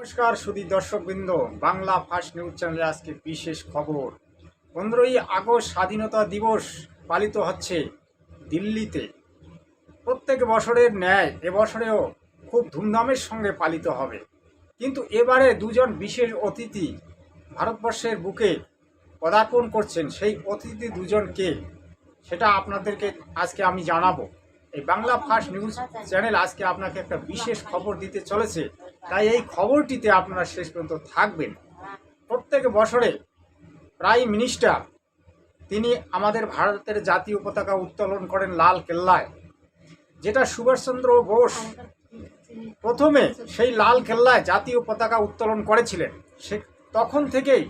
নমস্কার সুদী দর্শকবৃন্দ, বাংলা ফার্স্ট নিউজ চ্যানেলে আজকে বিশেষ খবর। পনেরোই আগস্ট স্বাধীনতা দিবস পালিত হচ্ছে দিল্লিতে। প্রত্যেক বছরের ন্যায় এবছরেও খুব ধুমধামের সঙ্গে পালিত হবে। কিন্তু এবারে দুজন বিশেষ অতিথি ভারতবর্ষের বুকে পদার্পণ করছেন। সেই অতিথি দুজন কে, সেটা আপনাদেরকে আজকে আমি জানাব। এই বাংলা ফার্স্ট নিউজ চ্যানেল আজকে আপনাকে একটা বিশেষ খবর দিতে চলেছে। তাই এই খবরটিতে আপনারা শেষ পর্যন্ত থাকবেন। প্রত্যেক বছরে প্রাইম মিনিস্টার তিনি আমাদের ভারতের জাতীয় পতাকা উত্তোলন করেন লাল কেল্লায়, যেটা সুভাষচন্দ্র বোস প্রথমে সেই লাল কেল্লায় জাতীয় পতাকা উত্তোলন করেছিলেন। সে তখন থেকেই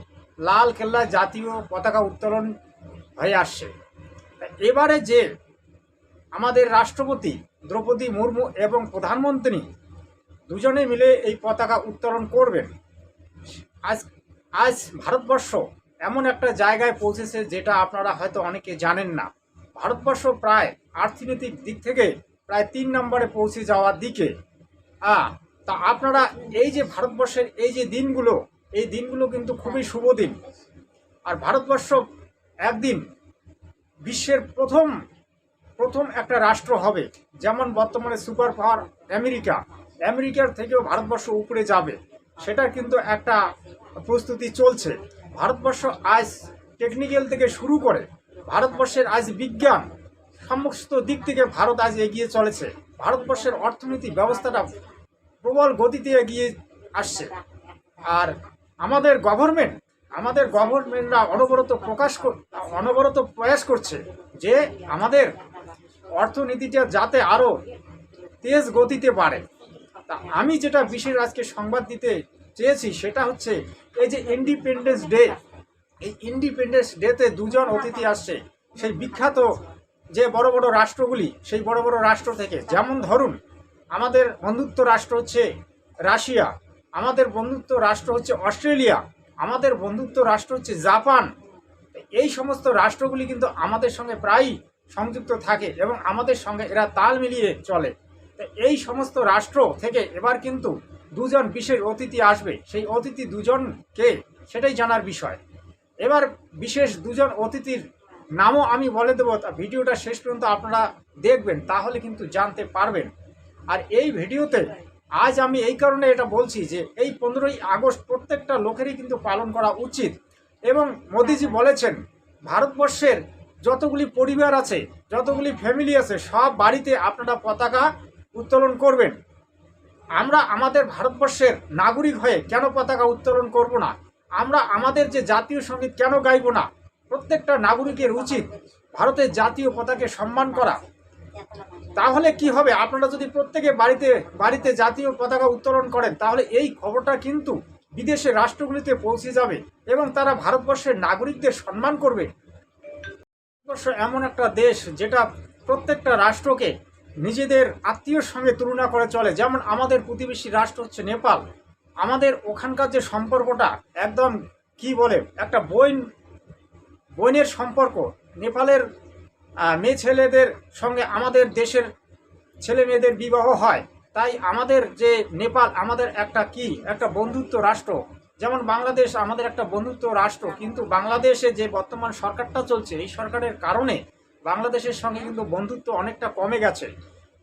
লাল কেল্লায় জাতীয় পতাকা উত্তোলন হয়ে আসছে। এবারে যে আমাদের রাষ্ট্রপতি দ্রৌপদী মুর্মু এবং প্রধানমন্ত্রী দুজনে মিলে এই পতাকা উত্তোলন করবেন। আজ আজ ভারতবর্ষ এমন একটা জায়গায় পৌঁছেছে যেটা আপনারা হয়তো অনেকে জানেন না। ভারতবর্ষ প্রায় অর্থনৈতিক দিক থেকে প্রায় তিন নম্বরে পৌঁছে যাওয়ার দিকে। হ্যাঁ তা আপনারা এই যে ভারতবর্ষের এই যে দিনগুলো, এই দিনগুলো কিন্তু খুবই শুভ দিন। আর ভারতবর্ষ একদিন বিশ্বের প্রথম প্রথম একটা রাষ্ট্র হবে, যেমন বর্তমানে সুপার পাওয়ার আমেরিকা। আমেরিকার থেকেও ভারতবর্ষ উপরে যাবে, সেটা কিন্তু একটা প্রস্তুতি চলছে। ভারতবর্ষ আজ টেকনিক্যাল থেকে শুরু করে ভারতবর্ষের আজ বিজ্ঞান সমস্ত দিক থেকে ভারত আজ এগিয়ে চলেছে। ভারতবর্ষের অর্থনীতি ব্যবস্থাটা প্রবল গতিতে এগিয়ে আসছে। আর আমাদের গভর্নমেন্ট আমাদের গভর্নমেন্টরা অনবরত প্রকাশ অনবরত প্রয়াস করছে যে আমাদের অর্থনীতিটা যাতে আরও তেজ গতিতে বাড়ে। তা আমি যেটা বিশেষ আজকে সংবাদ দিতে চেয়েছি সেটা হচ্ছে এই যে ইন্ডিপেন্ডেন্স ডে এই ইন্ডিপেন্ডেন্স ডেতে দুজন অতিথি আসছে। সেই বিখ্যাত যে বড় বড় রাষ্ট্রগুলি, সেই বড় বড় রাষ্ট্র থেকে, যেমন ধরুন আমাদের বন্ধুত্ব রাষ্ট্র হচ্ছে রাশিয়া, আমাদের বন্ধুত্ব রাষ্ট্র হচ্ছে অস্ট্রেলিয়া, আমাদের বন্ধুত্ব রাষ্ট্র হচ্ছে জাপান। এই সমস্ত রাষ্ট্রগুলি কিন্তু আমাদের সঙ্গে প্রায়ই সংযুক্ত থাকে এবং আমাদের সঙ্গে এরা তাল মিলিয়ে চলে। এই সমস্ত রাষ্ট্র থেকে এবার কিন্তু দুজন বিশেষ অতিথি আসবে। সেই অতিথি দুজন কে সেটাই জানার বিষয়। এবার বিশেষ দুজন অতিথির নামও আমি বলে দেবো ভিডিওটা শেষ পর্যন্ত আপনারা দেখবেন, তাহলে কিন্তু জানতে পারবেন। আর এই ভিডিওতে আজ আমি এই কারণে এটা বলছি যে এই পনেরোই আগস্ট প্রত্যেকটা লোকেরই কিন্তু পালন করা উচিত। এবং মোদিজি বলেছেন, ভারতবর্ষের যতগুলি পরিবার আছে, যতগুলি ফ্যামিলি আছে, সব বাড়িতে আপনারা পতাকা উত্তোলন করবেন। আমরা আমাদের ভারতবর্ষের নাগরিক হয়ে কেন পতাকা উত্তোলন করব না? আমরা আমাদের যে জাতীয় সংগীত কেন গাইব না? প্রত্যেকটা নাগরিকের উচিত ভারতের জাতীয় পতাকে সম্মান করা। তাহলে কি হবে? আপনারা যদি প্রত্যেকে বাড়িতে বাড়িতে জাতীয় পতাকা উত্তোলন করেন, তাহলে এই খবরটা কিন্তু বিদেশের রাষ্ট্রগুলিতে পৌঁছে যাবে এবং তারা ভারতবর্ষের নাগরিকদের সম্মান করবে। ভারতবর্ষ এমন একটা দেশ যেটা প্রত্যেকটা রাষ্ট্রকে নিজেদের আত্মীয়র সঙ্গে তুলনা করে চলে। যেমন আমাদের প্রতিবেশী রাষ্ট্র হচ্ছে নেপাল। আমাদের ওখানকার যে সম্পর্কটা, একদম কি বলে, একটা বইন, বইনের সম্পর্ক। নেপালের মেয়ে ছেলেদের সঙ্গে আমাদের দেশের ছেলে মেয়েদের বিবাহ হয়। তাই আমাদের যে নেপাল, আমাদের একটা কি, একটা বন্ধুত্ব রাষ্ট্র। যেমন বাংলাদেশ আমাদের একটা বন্ধুত্ব রাষ্ট্র, কিন্তু বাংলাদেশে যে বর্তমান সরকারটা চলছে, এই সরকারের কারণে বাংলাদেশের সঙ্গে কিন্তু বন্ধুত্ব অনেকটা কমে গেছে।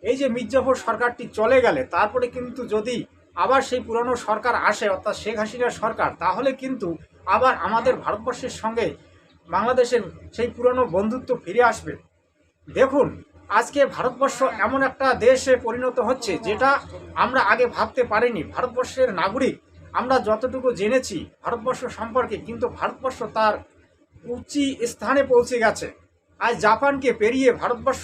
এই যে মির্জাফর সরকারটি চলে গেলে, তারপরে কিন্তু যদি আবার সেই পুরনো সরকার আসে, অর্থাৎ শেখ হাসিনার সরকার, তাহলে কিন্তু আবার আমাদের ভারতবর্ষের সঙ্গে বাংলাদেশের সেই পুরনো বন্ধুত্ব ফিরে আসবে। দেখুন, আজকে ভারতবর্ষ এমন একটা দেশে পরিণত হচ্ছে যেটা আমরা আগে ভাবতে পারিনি। ভারতবর্ষের নাগরিক, আমরা যতটুকু জেনেছি ভারতবর্ষ সম্পর্কে, কিন্তু ভারতবর্ষ তার উঁচি স্থানে পৌঁছে গেছে। আজ জাপানকে পেরিয়ে ভারতবর্ষ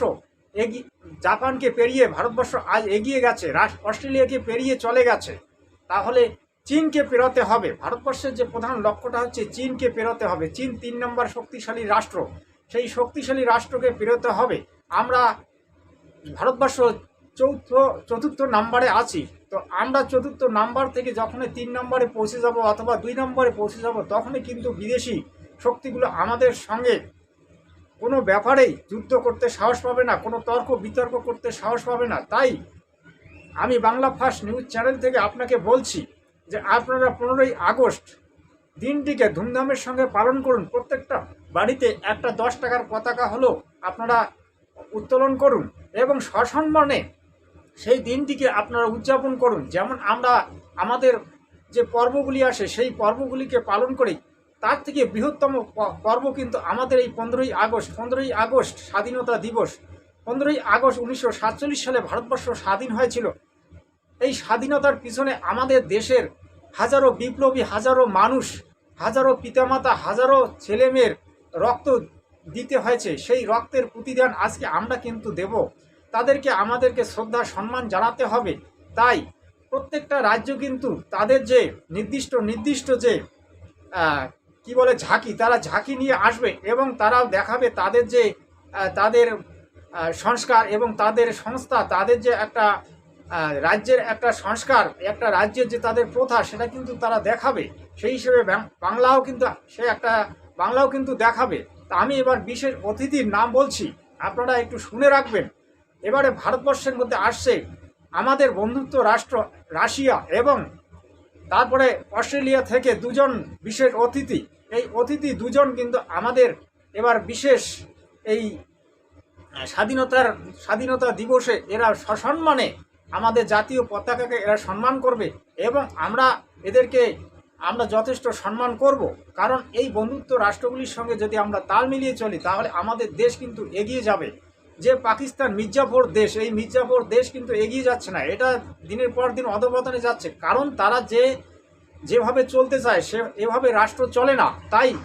এগিয়ে জাপানকে পেরিয়ে ভারতবর্ষ আজ এগিয়ে গেছে অস্ট্রেলিয়াকে পেরিয়ে চলে গেছে। তাহলে চীনকে পেরোতে হবে। ভারতবর্ষের যে প্রধান লক্ষ্যটা হচ্ছে চীনকে পেরোতে হবে। চীন তিন নম্বর শক্তিশালী রাষ্ট্র। সেই শক্তিশালী রাষ্ট্রকে পেরোতে হবে। আমরা ভারতবর্ষ চৌথ, চতুর্থ নাম্বারে আছি। তো আমরা চতুর্থ নাম্বার থেকে যখনই তিন নম্বরে পৌঁছে যাব অথবা দুই নম্বরে পৌঁছে যাব, তখনই কিন্তু বিদেশি শক্তিগুলো আমাদের সঙ্গে কোনো ব্যাপারেই যুদ্ধ করতে সাহস পাবে না, কোনো তর্ক বিতর্ক করতে সাহস পাবে না। তাই আমি বাংলা ফার্স্ট নিউজ চ্যানেল থেকে আপনাকে বলছি যে আপনারা পনেরোই আগস্ট দিনটিকে ধুমধামের সঙ্গে পালন করুন। প্রত্যেকটা বাড়িতে একটা দশ টাকার পতাকা হলো আপনারা উত্তোলন করুন এবং সসম্মানে সেই দিনটিকে আপনারা উদযাপন করুন। যেমন আমরা আমাদের যে পর্বগুলি আসে, সেই পর্বগুলিকে পালন করি। তার থেকে বৃহত্তম পর্ব কিন্তু আমাদের এই পনেরোই আগস্ট। পনেরোই আগস্ট স্বাধীনতা দিবস। পনেরোই আগস্ট উনিশশো সাতচল্লিশ সালে ভারতবর্ষ স্বাধীন হয়েছিল। এই স্বাধীনতার পিছনে আমাদের দেশের হাজারো বিপ্লবী, হাজারো মানুষ, হাজারো পিতামাতা, হাজারো ছেলেমেয়ের রক্ত দিতে হয়েছে। সেই রক্তের প্রতিদান আজকে আমরা কিন্তু দেব। তাদেরকে আমাদেরকে শ্রদ্ধা, সম্মান জানাতে হবে। তাই প্রত্যেকটা রাজ্য কিন্তু তাদের যে নির্দিষ্ট নির্দিষ্ট যে কি বলে, ঝাঁকি, তারা ঝাঁকি নিয়ে আসবে এবং তারাও দেখাবে তাদের যে তাদের সংস্কার এবং তাদের সংস্থা, তাদের যে একটা রাজ্যের একটা সংস্কার, একটা রাজ্যের যে তাদের প্রথা, সেটা কিন্তু তারা দেখাবে। সেই হিসেবে বাংলাও কিন্তু সে একটা, বাংলাও কিন্তু দেখাবে। তা আমি এবার বিশেষ অতিথির নাম বলছি, আপনারা একটু শুনে রাখবেন। এবারে ভারতবর্ষের মধ্যে আসছে আমাদের বন্ধুত্ব রাষ্ট্র, রাশিয়া এবং তারপরে অস্ট্রেলিয়া থেকে দুজন বিশেষ অতিথি। এই অতিথি দুজন কিন্তু আমাদের এবার বিশেষ এই স্বাধীনতার, স্বাধীনতা দিবসে এরা সসম্মানে আমাদের জাতীয় পতাকাকে এরা সম্মান করবে এবং আমরা এদেরকে আমরা যথেষ্ট সম্মান করব। কারণ এই বন্ধুত্ব রাষ্ট্রগুলির সঙ্গে যদি আমরা তাল মিলিয়ে চলি, তাহলে আমাদের দেশ কিন্তু এগিয়ে যাবে। যে পাকিস্তান মির্জাফর দেশ, এই মির্জাফর দেশ কিন্তু এগিয়ে যাচ্ছে না। এটা দিনের পর দিন অধপতনে যাচ্ছে। কারণ তারা যে, যেভাবে চলতে চায়, সে, এভাবে রাষ্ট্র চলে না। তাই,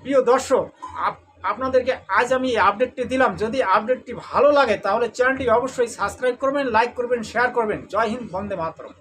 প্রিয় দর্শক, আপ- আপনাদেরকে আজ আমি এই আপডেটটি দিলাম। যদি আপডেটটি ভালো লাগে, তাহলে চ্যানেলটি অবশ্যই সাবস্ক্রাইব করবেন, লাইক করবেন, শেয়ার করবেন। জয় হিন্দ, বন্দে মাতরম।